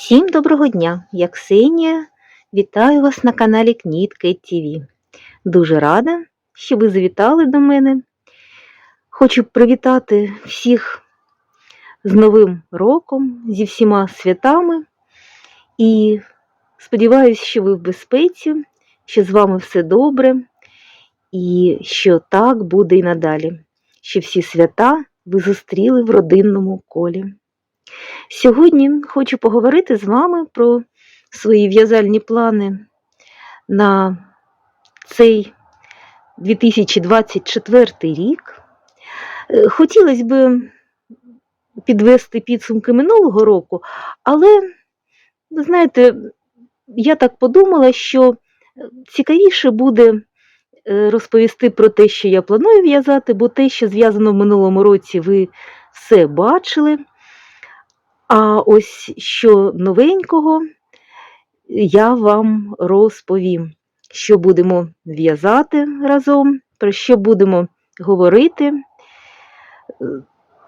Всім доброго дня! Я Ксенія. Вітаю вас на каналі Кнітка ТВ. Дуже рада, що ви завітали до мене. Хочу привітати всіх з Новим роком, зі всіма святами. І сподіваюся, що ви в безпеці, що з вами все добре, і що так буде і надалі, що всі свята ви зустріли в родинному колі. Сьогодні хочу поговорити з вами про свої в'язальні плани на цей 2024 рік. Е, Хотілося б підвести підсумки минулого року, але, ви знаєте, я так подумала, що цікавіше буде е, розповісти про те, що я планую в'язати, бо те, що зв'язано в минулому році, ви все бачили. А ось що новенького я вам розповім, що будемо в'язати разом, про що будемо говорити.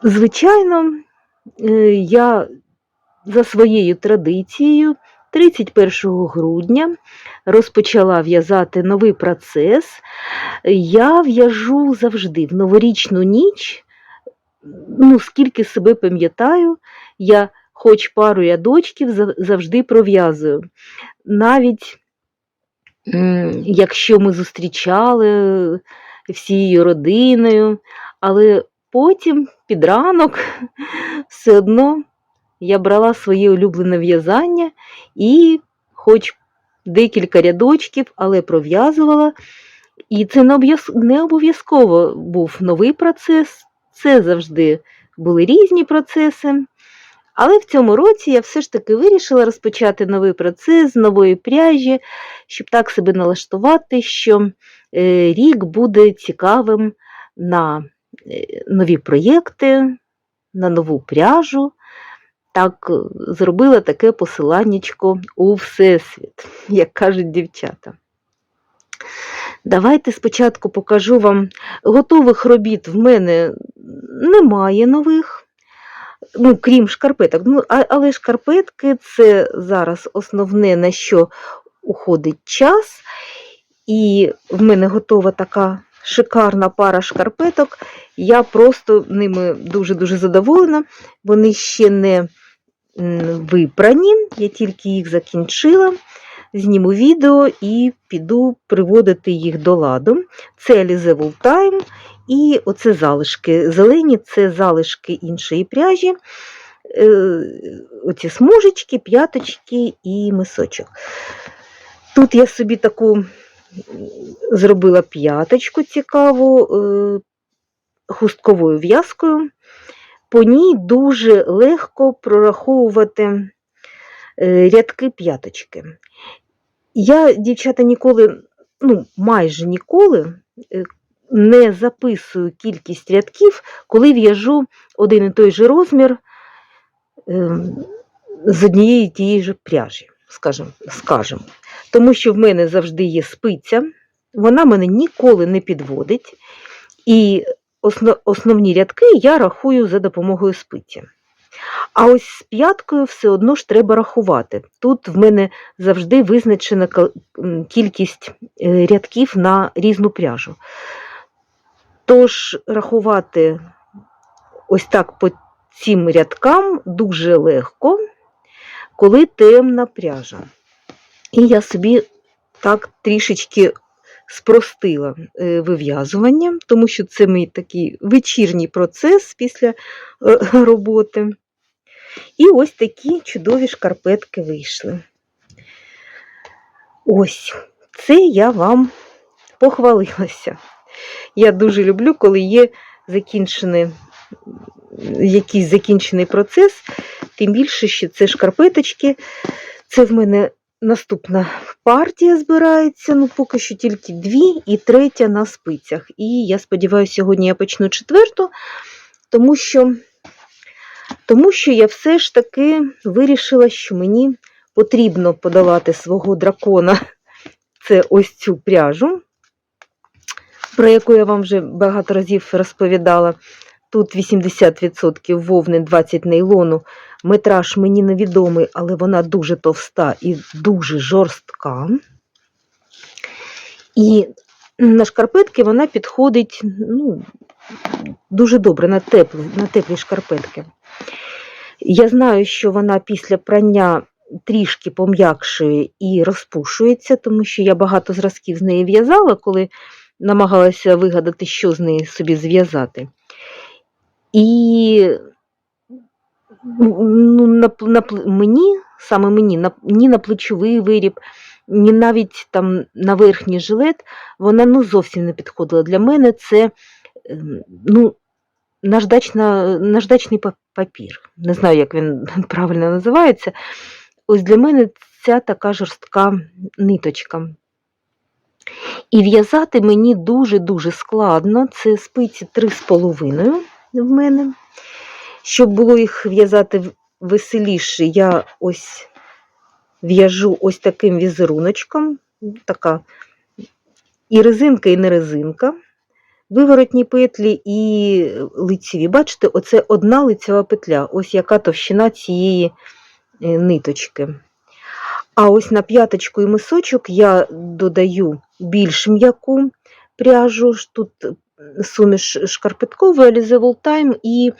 Звичайно, е, я за своєю традицією 31 грудня розпочала в'язати новий процес. Я в'яжу завжди в новорічну ніч, ну, скільки себе пам'ятаю, я хоч пару рядочків зав- завжди пров'язую. Навіть якщо ми зустрічали всією родиною, але потім під ранок все одно я брала своє улюблене в'язання і хоч декілька рядочків, але пров'язувала. І це не обов'язково був новий процес, це завжди були різні процеси. Але в цьому році я все ж таки вирішила розпочати новий процес з нової пряжі, щоб так себе налаштувати, що е, рік буде цікавим на е, нові проєкти, на нову пряжу. Так, е, зробила таке посиланнячко у Всесвіт, як кажуть дівчата. Давайте спочатку покажу вам готових робіт в мене немає нових, ну, крім шкарпеток. Ну, але шкарпетки це зараз основне, на що уходить час. І в мене готова така шикарна пара шкарпеток. Я просто ними дуже-дуже задоволена. Вони ще не випрані, я тільки їх закінчила. Зніму відео і піду приводити їх до ладу. Це Alize Time і оце залишки. Зелені це залишки іншої пряжі. Е, Оці смужечки, п'яточки і мисочок. Тут я собі таку зробила п'яточку цікаву е, хустковою в'язкою. По ній дуже легко прораховувати е, рядки п'яточки. Я, дівчата, ніколи, ну, майже ніколи не записую кількість рядків, коли в'яжу один і той же розмір ем, з однієї тієї ж пряжі, скажімо, скажем. Тому що в мене завжди є спиця, вона мене ніколи не підводить, і основні рядки я рахую за допомогою спиці. А ось з п'яткою все одно ж треба рахувати. Тут в мене завжди визначена кількість е, рядків на різну пряжу. Тож рахувати ось так по цим рядкам дуже легко, коли темна пряжа. І я собі так трішечки спростила е, вив'язування, тому що це мій такий вечірній процес після е, роботи. І ось такі чудові шкарпетки вийшли. Ось, це я вам похвалилася. Я дуже люблю, коли є закінчений, якийсь закінчений процес, тим більше, що це шкарпеточки. Це в мене наступна партія збирається, ну поки що тільки дві і третя на спицях. І я сподіваюся, сьогодні я почну четверту, тому що, тому що я все ж таки вирішила, що мені потрібно подавати свого дракона. Це ось цю пряжу, про яку я вам вже багато разів розповідала. Тут 80% вовни, 20 нейлону, Метраж мені невідомий, але вона дуже товста і дуже жорстка. І на шкарпетки вона підходить ну, дуже добре на теплі, на теплі шкарпетки. Я знаю, що вона після прання трішки пом'якшує і розпушується, тому що я багато зразків з неї в'язала, коли намагалася вигадати, що з неї собі зв'язати. І ну, на, на, мені, саме мені, на, ні на плечовий виріб, ні навіть там на верхній жилет, вона ну, зовсім не підходила. Для мене це ем, ну, наждачна, наждачний папір. Не знаю, як він правильно називається. Ось для мене ця така жорстка ниточка. І в'язати мені дуже-дуже складно. Це спиці 3,5 в мене. Щоб було їх в'язати веселіше, я ось в'яжу ось таким візеруночком. Така і резинка, і не резинка. Виворотні петлі і лицеві. Бачите, оце одна лицева петля. Ось яка товщина цієї е, ниточки. А ось на п'яточку і мисочок я додаю більш м'яку пряжу. Тут суміш шкарпеткової Alize Time і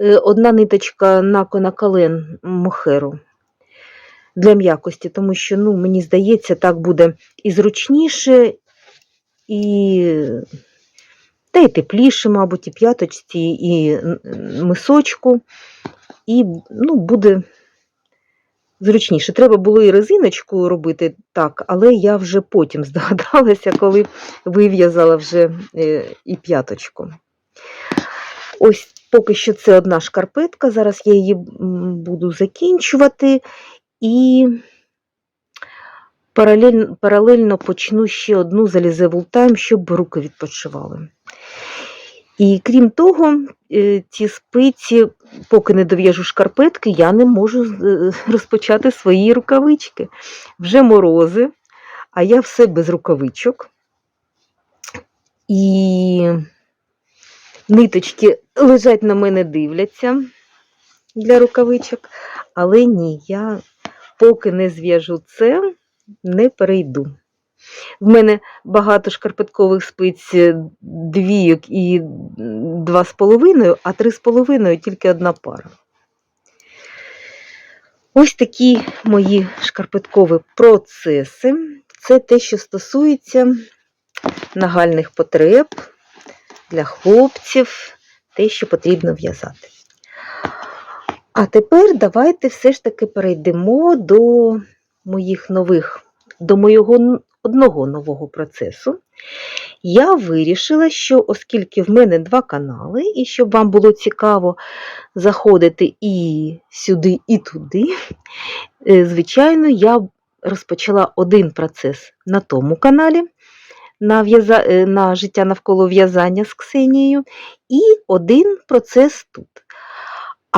е, одна ниточка на конакален мохеру для м'якості, тому що, ну, мені здається, так буде і зручніше, і та й тепліше, мабуть, і п'яточці, і мисочку, і ну, буде зручніше. Треба було і резиночку робити так, але я вже потім здогадалася, коли вив'язала вже е, і п'яточку. Ось поки що це одна шкарпетка, зараз я її буду закінчувати і паралельно, паралельно почну ще одну залізеву тайм, щоб руки відпочивали. І крім того, е, ці спиці, поки не дов'яжу шкарпетки, я не можу е, розпочати свої рукавички. Вже морози, а я все без рукавичок. І ниточки лежать на мене, дивляться для рукавичок, але ні, я поки не зв'яжу це, не перейду. В мене багато шкарпеткових спиць е, двійок і два з половиною, а три з половиною тільки одна пара. Ось такі мої шкарпеткові процеси. Це те, що стосується нагальних потреб для хлопців, те, що потрібно в'язати. А тепер давайте все ж таки перейдемо до моїх нових, до моєго одного нового процесу. Я вирішила, що оскільки в мене два канали, і щоб вам було цікаво заходити і сюди, і туди, е, звичайно, я розпочала один процес на тому каналі. На, е, на життя навколо в'язання з Ксенією, і один процес тут.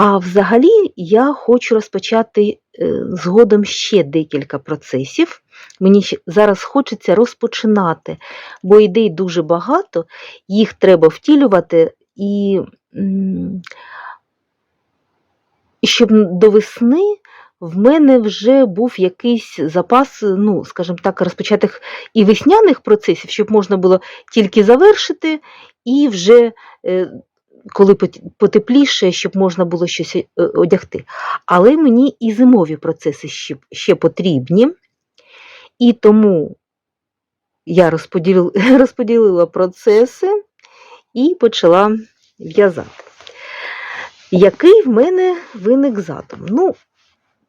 А взагалі я хочу розпочати е, згодом ще декілька процесів. Мені зараз хочеться розпочинати, бо ідей дуже багато, їх треба втілювати, і щоб до весни в мене вже був якийсь запас, ну, скажімо так, розпочатих і весняних процесів, щоб можна було тільки завершити, і вже е, коли потепліше, щоб можна було щось е, одягти. Але мені і зимові процеси ще, ще потрібні, і тому я розподілила, розподілила процеси і почала в'язати. Який в мене виник задум? Ну,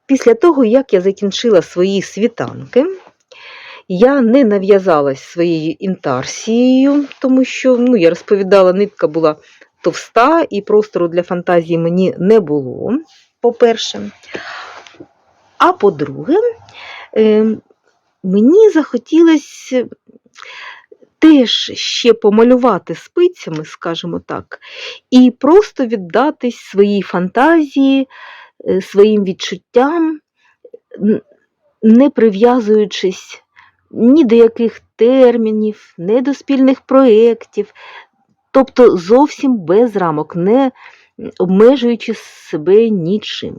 після того, як я закінчила свої світанки, я не нав'язалась своєю інтарсією, тому що, ну, я розповідала, нитка була товста і простору для фантазії мені не було, по-перше. А по-друге, е, мені захотілося теж ще помалювати спицями, скажімо так, і просто віддатись своїй фантазії, е, своїм відчуттям, не прив'язуючись ні до яких термінів, ні до спільних проєктів, тобто зовсім без рамок, не обмежуючи себе нічим.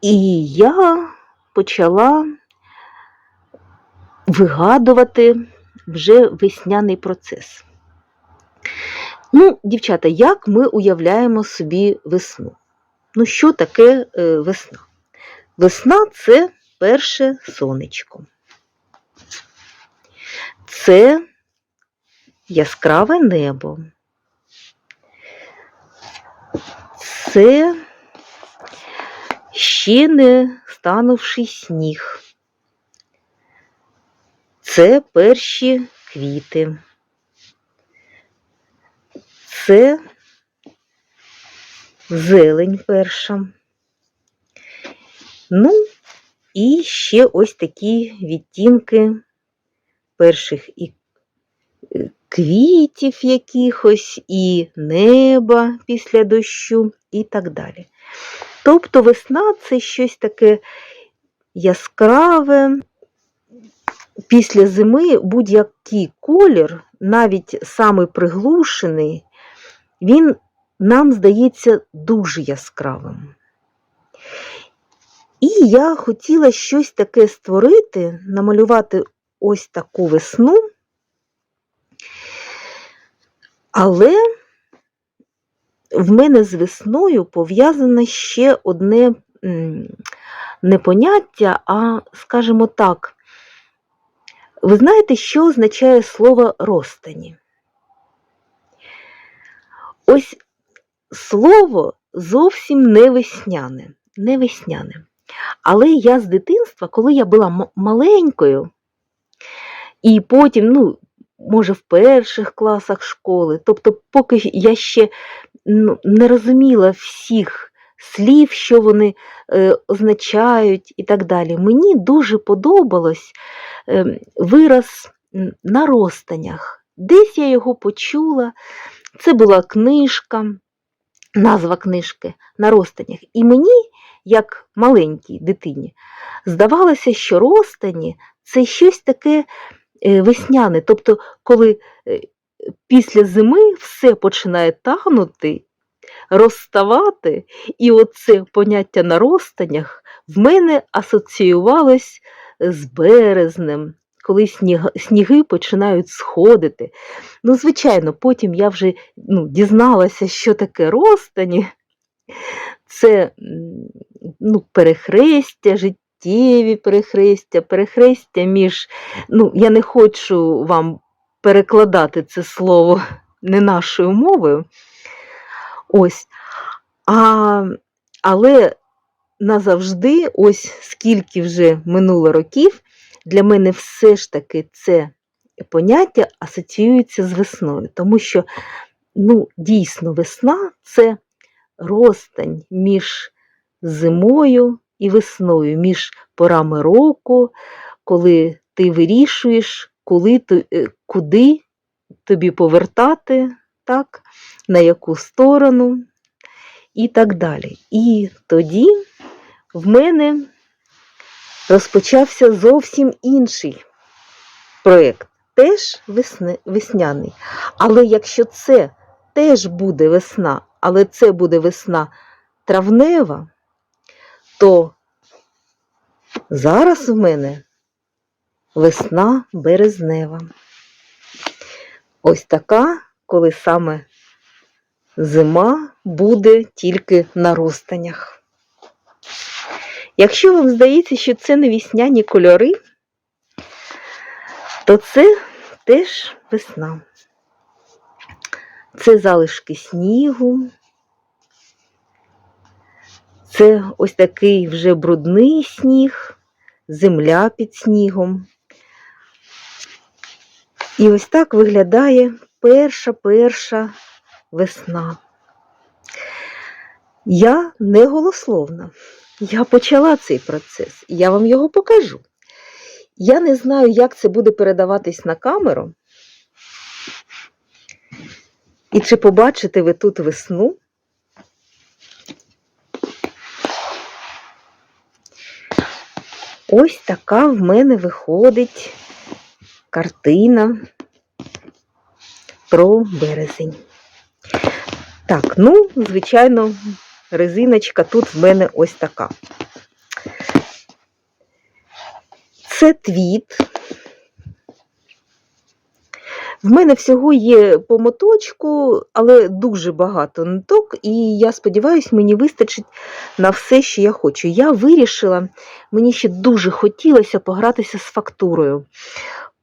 І я почала вигадувати вже весняний процес. Ну, дівчата, як ми уявляємо собі весну? Ну, що таке е, весна? Весна це перше сонечко. Це яскраве небо. Це ще не станувший сніг. Це перші квіти. Це зелень перша. Ну, і ще ось такі відтінки перших і квітів якихось, і неба після дощу, і так далі. Тобто весна це щось таке яскраве. Після зими будь-який колір, навіть самий приглушений, він нам здається дуже яскравим. І я хотіла щось таке створити, намалювати ось таку весну, але в мене з весною пов'язане ще одне не поняття, а, скажімо так, ви знаєте, що означає слово розстані? Ось слово зовсім не весняне, не весняне. Але я з дитинства, коли я була маленькою, і потім, ну, може, в перших класах школи, тобто, поки я ще не розуміла всіх слів, що вони е, означають і так далі, мені дуже подобалось е, вираз на розстанях. Десь я його почула, це була книжка, назва книжки на розстанях. І мені, як маленькій дитині, здавалося, що розстані це щось таке весняне. Тобто, коли е, після зими все починає тагнути, розставати, і оце поняття на розстанях в мене асоціювалось з березнем, коли сніг, сніги починають сходити. Ну, звичайно, потім я вже ну, дізналася, що таке розстані. Це ну, перехрестя, життєві перехрестя, перехрестя між. Ну, я не хочу вам перекладати це слово не нашою мовою. Ось. А, але назавжди, ось скільки вже минуло років, для мене все ж таки це поняття асоціюється з весною, тому що ну, дійсно весна це розстань між зимою і весною, між порами року, коли ти вирішуєш, коли, е, куди тобі повертати, так, на яку сторону і так далі. І тоді в мене розпочався зовсім інший проєкт, теж весняний. Але якщо це теж буде весна, але це буде весна травнева, то зараз в мене весна березнева. Ось така, коли саме зима буде тільки на розстанях. Якщо вам здається, що це не вісняні кольори, то це теж весна. Це залишки снігу. Це ось такий вже брудний сніг, земля під снігом. І ось так виглядає перша перша весна. Я не голословна. Я почала цей процес, я вам його покажу. Я не знаю, як це буде передаватись на камеру. І чи побачите ви тут весну? Ось така в мене виходить картина про березень. Так, ну, звичайно, резиночка тут в мене ось така. Це твіт. В мене всього є по моточку, але дуже багато ниток, і я сподіваюся, мені вистачить на все, що я хочу. Я вирішила, мені ще дуже хотілося погратися з фактурою.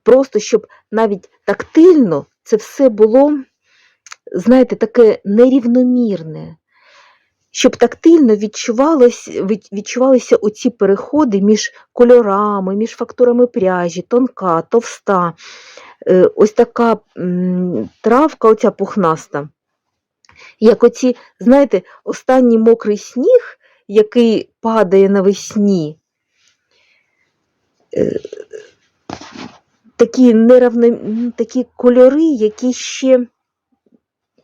Просто щоб навіть тактильно це все було, знаєте, таке нерівномірне. Щоб тактильно відчувалось, відчувалися оці переходи між кольорами, між фактурами пряжі, тонка, товста. Е, Ось така травка, оця пухнаста. Як оці, знаєте, останній мокрий сніг, який падає навесні. Е, Такі неравно, такі кольори, які ще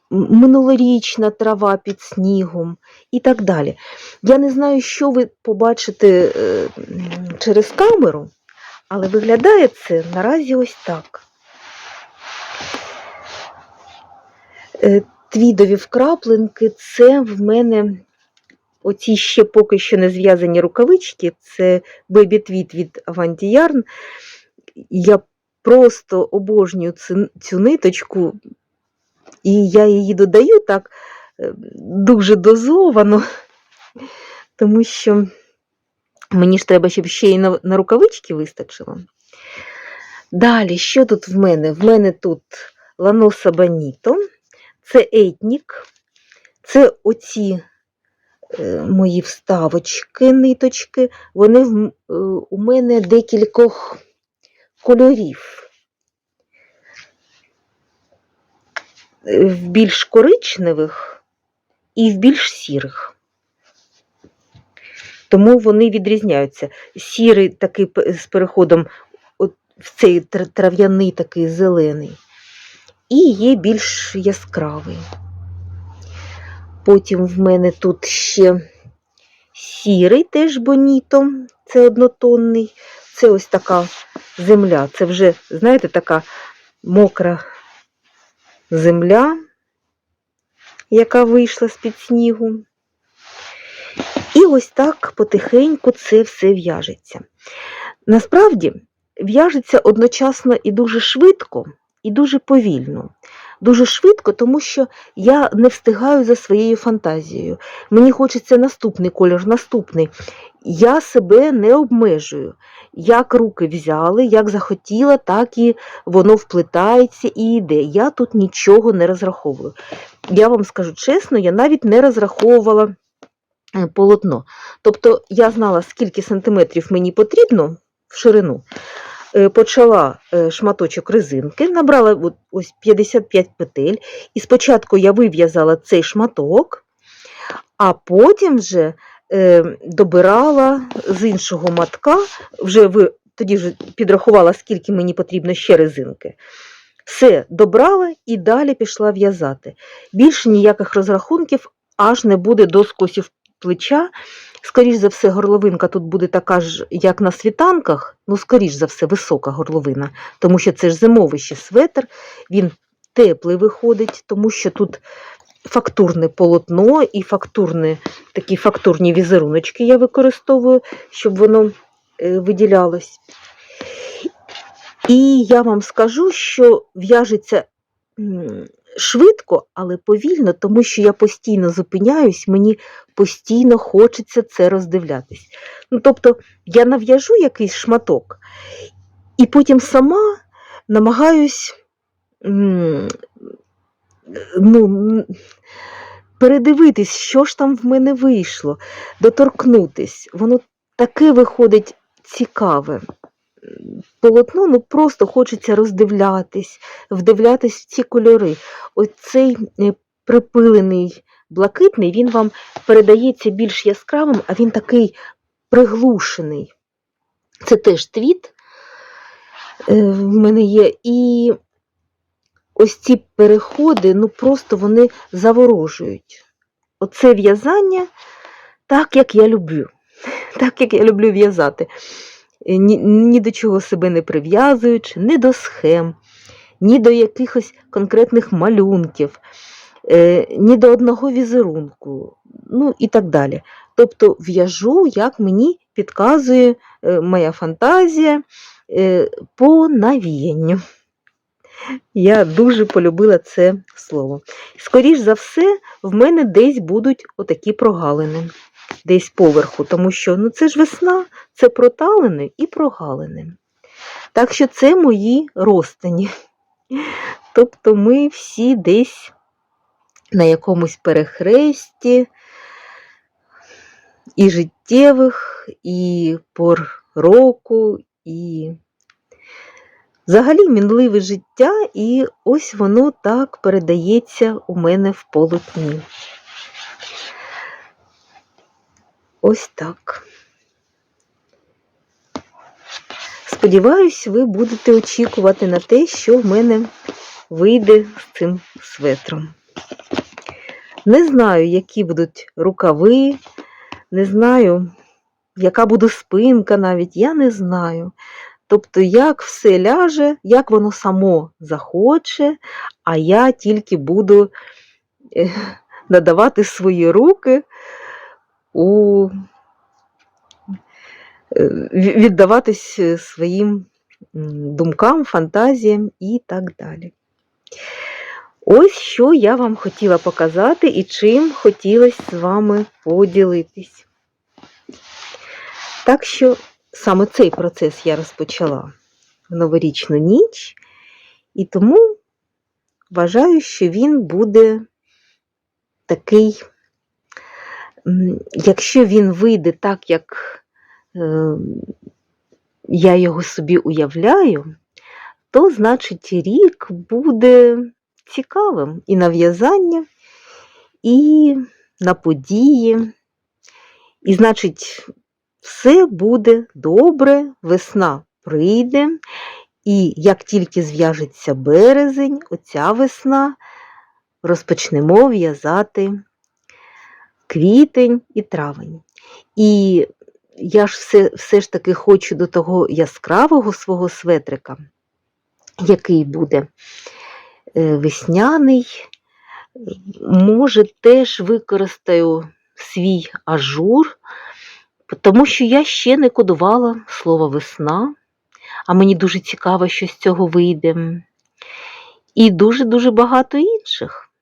минулорічна трава під снігом і так далі. Я не знаю, що ви побачите е, через камеру, але виглядає це наразі ось так. Твідові вкрапленки це в мене оці ще поки що не зв'язані рукавички, це Baby Tweed від Avanti Yarn. Я просто обожнюю цю, ниточку, і я її додаю так е, дуже дозовано, тому що мені ж треба, щоб ще й на рукавички вистачило. Далі, що тут в мене? В мене тут Ланоса Баніто, це етнік, це оці е, мої вставочки, ниточки, вони в, е, у мене декількох кольорів. В більш коричневих і в більш сірих. Тому вони відрізняються. Сірий такий з переходом от в цей трав'яний такий зелений. І є більш яскравий. Потім в мене тут ще сірий теж боніто, це однотонний. Це ось така земля. Це вже, знаєте, така мокра земля, яка вийшла з-під снігу. І ось так потихеньку це все в'яжеться. Насправді, в'яжеться одночасно і дуже швидко, і дуже повільно. Дуже швидко, тому що я не встигаю за своєю фантазією. Мені хочеться наступний кольор, наступний. Я себе не обмежую. Як руки взяли, як захотіла, так і воно вплетається і йде. Я тут нічого не розраховую. Я вам скажу чесно, я навіть не розраховувала е, полотно. Тобто я знала, скільки сантиметрів мені потрібно в ширину. Е, Почала е, шматочок резинки, набрала ось 55 петель, і спочатку я вив'язала цей шматок, а потім вже е, добирала з іншого матка, вже ви, тоді вже підрахувала, скільки мені потрібно ще резинки. Все добрала і далі пішла в'язати. Більше ніяких розрахунків аж не буде до скосів плеча. Скоріш за все, горловинка тут буде така ж, як на світанках, ну, скоріш за все, висока горловина, тому що це ж зимовий ще светр, він теплий виходить, тому що тут фактурне полотно і фактурне, такі фактурні візеруночки я використовую, щоб воно е, виділялось. І я вам скажу, що в'яжеться швидко, але повільно, тому що я постійно зупиняюсь, мені постійно хочеться це роздивлятись. Ну, тобто я нав'яжу якийсь шматок, і потім сама намагаюсь ну, передивитись, що ж там в мене вийшло, доторкнутись. Воно таке виходить цікаве. Полотно ну, просто хочеться роздивлятись, вдивлятись в ці кольори. Оцей е, припилений блакитний, він вам передається більш яскравим, а він такий приглушений. Це теж твіт е, в мене є. І ось ці переходи, ну просто вони заворожують. Оце в'язання так, як я люблю. Так, як я люблю в'язати. Е, Ні, ні до чого себе не прив'язуючи, ні до схем, ні до якихось конкретних малюнків, е, ні до одного візерунку, ну і так далі. Тобто в'яжу, як мені підказує е, моя фантазія е, по навіянню. Я дуже полюбила це слово. Скоріш за все, в мене десь будуть отакі прогалини, десь поверху, тому що ну, це ж весна, це проталини і прогалини. Так що це мої розтині. Тобто ми всі десь на якомусь перехресті і життєвих, і пор року, і взагалі мінливе життя, і ось воно так передається у мене в полотні. Ось так. Сподіваюсь, ви будете очікувати на те, що в мене вийде з цим светром. Не знаю, які будуть рукави, не знаю, яка буде спинка навіть, я не знаю. Тобто, як все ляже, як воно само захоче, а я тільки буду е, надавати свої руки у е, віддаватись е, своїм думкам, фантазіям і так далі. Ось що я вам хотіла показати і чим хотілося з вами поділитись. Так що саме цей процес я розпочала в новорічну ніч, і тому вважаю, що він буде такий, якщо він вийде так, як е, я його собі уявляю, то значить рік буде цікавим і на в'язання, і на події. І значить, все буде добре, весна прийде, і як тільки зв'яжеться березень, оця весна, розпочнемо в'язати квітень і травень. І я ж все, все ж таки хочу до того яскравого свого светрика, який буде е, весняний. Може, теж використаю свій ажур, тому що я ще не кодувала слово весна, а мені дуже цікаво, що з цього вийде. І дуже-дуже багато інших.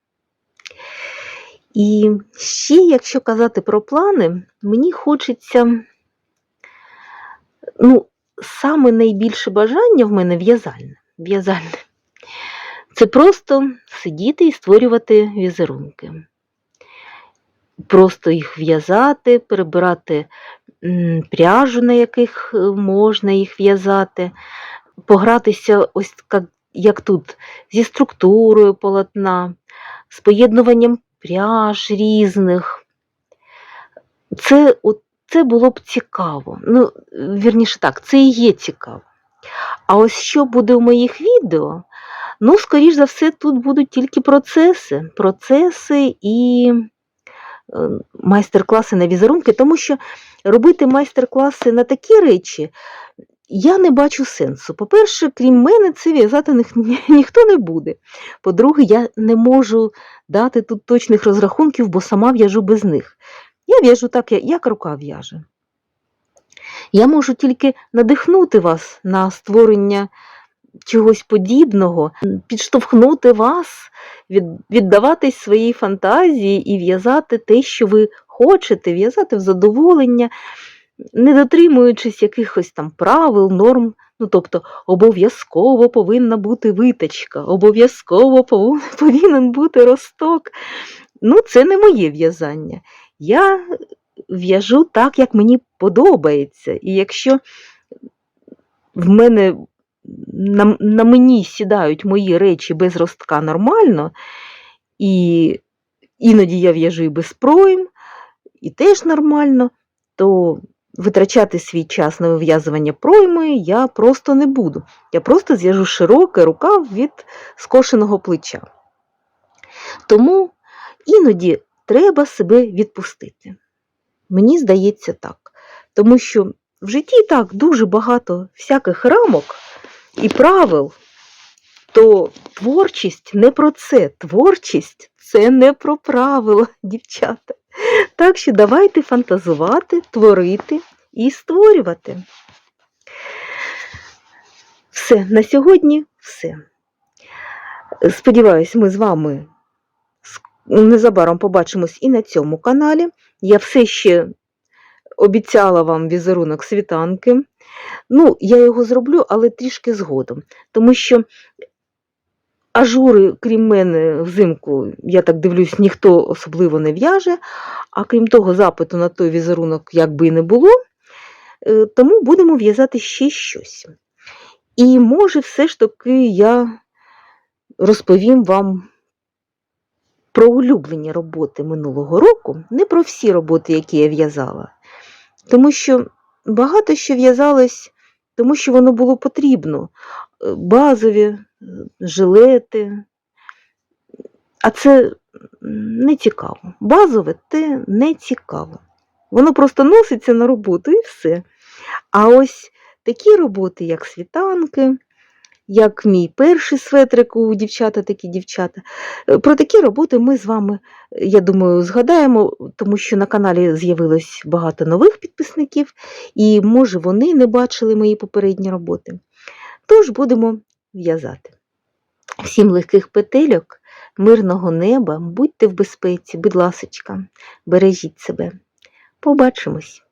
І ще, якщо казати про плани, мені хочеться, ну, саме найбільше бажання в мене в'язальне. в'язальне. Це просто сидіти і створювати візерунки. Просто їх в'язати, перебирати пряжу, на яких е, можна їх в'язати, погратися ось як, як тут зі структурою полотна, з поєднуванням пряж різних. Це, от, це було б цікаво. Ну, вірніше так, це і є цікаво. А ось що буде у моїх відео, ну, скоріш за все, тут будуть тільки процеси, процеси і е, майстер-класи на візерунки, тому що робити майстер-класи на такі речі я не бачу сенсу. По-перше, крім мене, це в'язати ні, ні- ніхто не буде. По-друге, я не можу дати тут точних розрахунків, бо сама в'яжу без них. Я в'яжу так, як рука в'яже. Я можу тільки надихнути вас на створення чогось подібного, підштовхнути вас, від, віддаватись своїй фантазії і в'язати те, що ви хочете, в'язати в задоволення, не дотримуючись якихось там правил, норм. Ну, тобто, обов'язково повинна бути виточка, обов'язково повинен бути росток. Ну, це не моє в'язання. Я в'яжу так, як мені подобається. І якщо в мене на, на мені сідають мої речі без ростка нормально, і іноді я в'яжу і без пройм, і теж нормально, то витрачати свій час на вив'язування пройми я просто не буду. Я просто зв'яжу широкий рукав від скошеного плеча. Тому іноді треба себе відпустити. Мені здається так. Тому що в житті так дуже багато всяких рамок і правил, то творчість не про це. Творчість це не про правила, дівчата. Так що давайте фантазувати, творити, і створювати. Все, на сьогодні все. Сподіваюсь, ми з вами незабаром побачимось і на цьому каналі. Я все ще обіцяла вам візерунок світанки. Ну, я його зроблю, але трішки згодом. Тому що ажури, крім мене, взимку, я так дивлюсь, ніхто особливо не в'яже. А крім того, запиту на той візерунок як би і не було. Е, Тому будемо в'язати ще щось. І може, все ж таки я розповім вам про улюблені роботи минулого року, не про всі роботи, які я в'язала. Тому що багато що в'язалось, тому що воно було потрібно. Е, Базові, жилети. А це не цікаво. Базове те не цікаво. Воно просто носиться на роботу і все. А ось такі роботи, як світанки, як мій перший светрик у дівчата, такі дівчата. е, Про такі роботи ми з вами, я думаю, згадаємо, тому що на каналі з'явилось багато нових підписників, і, може, вони не бачили мої попередні роботи. Тож будемо в'язати. Всім легких петельок, мирного неба, будьте в безпеці, будь ласочка, бережіть себе. Побачимось!